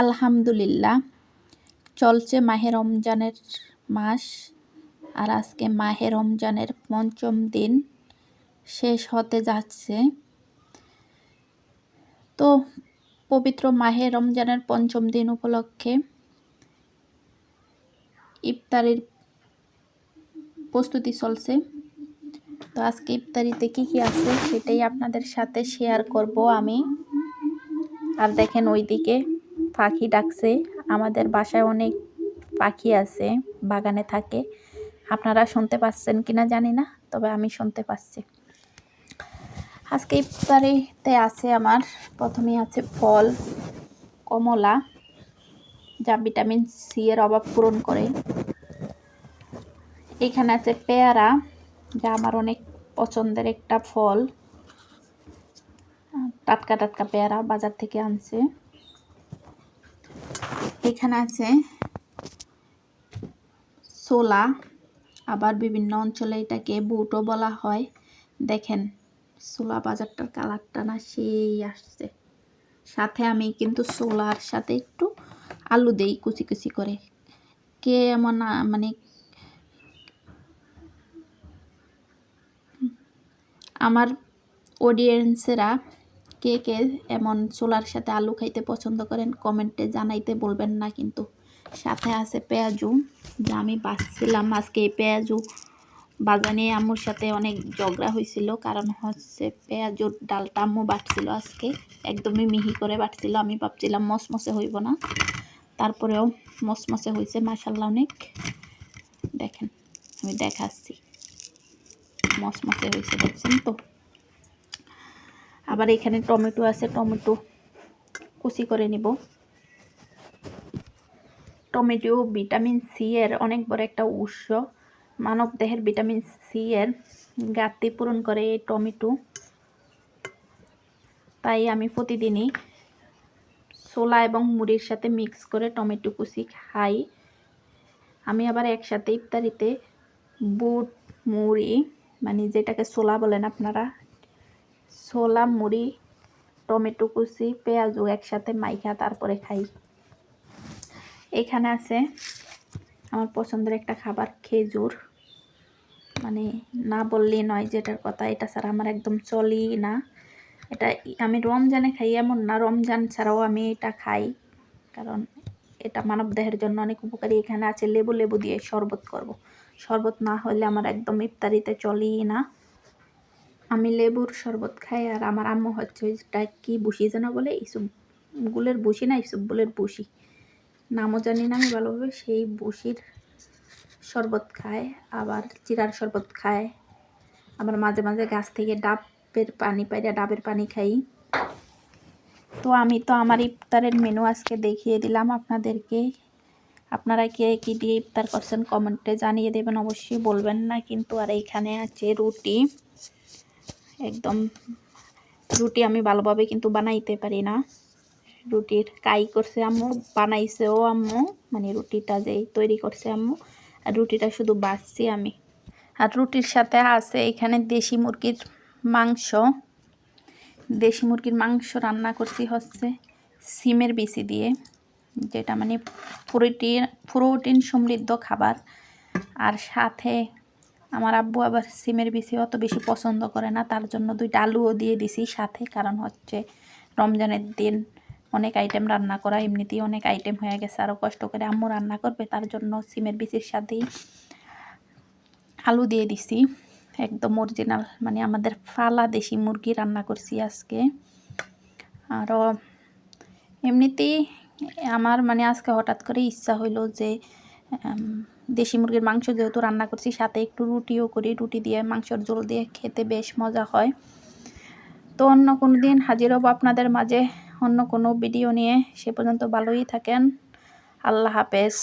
আলহামদুলিল্লাহ। চলছে মাহে রমজানের মাস আর আজকে মাহে রমজানের পঞ্চম দিন শেষ হতে যাচ্ছে। তো পবিত্র মাহে রমজানের পঞ্চম দিন উপলক্ষে ইফতারির প্রস্তুতি চলছে। তো আজকে ইফতারিতে কী কী আছে সেটাই আপনাদের সাথে শেয়ার করব আমি। আর দেখেন ওইদিকে পাখি ডাকছে। আমাদের বাসায় অনেক পাখি আছে, বাগানে থাকে। আপনারা শুনতে পাচ্ছেন কিনা জানি না, তবে আমি শুনতে পাচ্ছি। আজকে ইফতারিতে আছে আমার, প্রথমেই আছে ফল, কমলা, যা ভিটামিন সি এর অভাব পূরণ করে। এখানে আছে পেয়ারা, যা আমার অনেক পছন্দের একটা ফল। টাটকা টাটকা পেয়ারা বাজার থেকে আনছে। এখানে আছে সোলা আবার বিভিন্ন অঞ্চলে এটাকে বুটও বলা হয়। দেখেন সোলা বাজারটার কালারটা না সেই আসছে। সাথে আমি কিন্তু সোলার সাথে একটু আলু দেই কুচি কুচি করে। কে এমন মানে আমার অডিয়েন্সেরা কে কে এমন ছোলার সাথে আলু খাইতে পছন্দ করেন, কমেন্টে জানাইতে বলবেন না কিন্তু। সাথে আছে পেঁয়াজু, যা আমি বাঁচছিলাম আজকে এই পেঁয়াজু বাজা নিয়ে আম্মুর সাথে অনেক ঝগড়া হয়েছিল কারণ হচ্ছে পেঁয়াজুর ডালটা আম্মু বাটছিল আজকে, একদমই মিহি করে বাটছিল, আমি ভাবছিলাম মসমসে হইব না। তারপরেও মসমসে হয়েছে মাসাল্লা অনেক। দেখেন, আমি দেখাচ্ছি। মসমসে হয়েছে দেখছেন তো? আবার এখানে টমেটো আছে, টমেটো কুচি করে নিব। টমেটো ভিটামিন সি এর অনেক বড় একটা উৎস। মানব দেহের ভিটামিন সি এর ঘাটতি পূরণ করে এই টমেটো। তাই আমি প্রতিদিনই ছোলা এবং মুড়ির সাথে মিক্স করে টমেটো কুচি খাই। আমি আবার একসাথে ইফতারিতে বুট, মুড়ি মানে যেটাকে ছোলা বলেন আপনারা ছোলা, মুড়ি, টমেটো কুচি পেঁয়াজও একসাথে মাইখা তারপরে খাই। এখানে আছে আমার পছন্দের একটা খাবার, খেজুর। মানে না বললেই নয় যেটার কথা, এটা ছাড়া আমার একদম চলেই না। এটা আমি রমজানে খাই এমন না, রমজান ছাড়াও আমি এটা খাই। কারণ এটা মানব দেহের জন্য অনেক উপকারী। এখানে আছে লেবু লেবু দিয়ে শরবত করব। শরবত না হলে আমার একদম ইফতারিতে চলেই না। আমি লেবুর শরবত খাই আর আমার আম্মু হচ্ছে ওইটা কি বুসি যেন বলে ইসুব গুলের বুসি না ইসুব বুলের বুসি নামও জানি না আমি ভালোভাবে, সেই বুসির শরবত খায়, আবার চিরার শরবত খায়। আবার মাঝে মাঝে গাছ থেকে ডাবের পানি পাইরা ডাবের পানি খাই। তো আমি তো আমার ইফতারের মেনু আজকে দেখিয়ে দিলাম আপনাদেরকে। আপনারা কে কী দিয়ে ইফতার করছেন কমেন্টে জানিয়ে দেবেন, অবশ্যই বলবেন না, কিন্তু আর এইখানে আছে রুটি। একদম রুটি আমি ভালোভাবে কিন্তু বানাইতে পারি না। রুটির কাই করছে আম্মু বানাইছেও আম্মু মানে রুটিটা যেই তৈরি করছে আম্মু, আর রুটিটা শুধু বাঁচছি আমি। আর রুটির সাথে আছে এখানে দেশি মুরগির মাংস। দেশি মুরগির মাংস রান্না করছি হচ্ছে সিমের বিচি দিয়ে, যেটা মানে প্রোটিন প্রোটিন সমৃদ্ধ খাবার। আর সাথে আমার আব্বু আবার সিমের বিচি অত বেশি পছন্দ করে না, তার জন্য দুইটা আলুও দিয়ে দিছি সাথে। কারণ হচ্ছে রমজানের দিন অনেক আইটেম রান্না করা, এমনিতেই অনেক আইটেম হয়ে গেছে আরও কষ্ট করে আম্মু রান্না করবে, তার জন্য সিমের বিচির সাথেই আলু দিয়ে দিছি। একদম অরিজিনাল মানে আমাদের ফালা দেশি মুরগি রান্না করছি আজকে। আরও এমনিতেই আমার মানে আজকে হঠাৎ করে ইচ্ছা হইল যে দেশি মুরগির মাংস যেহেতু রান্না করছি, সাথে একটু রুটিও করি। রুটি দিয়ে মাংসর জোল দিয়ে খেতে বেশ মজা হয়। তো অন্য কোনো দিন হাজির হব আপনাদের মাঝে। অন্য কোনো ভিডিও নিয়ে সে পর্যন্ত ভালোই থাকেন। আল্লাহ হাফেজ।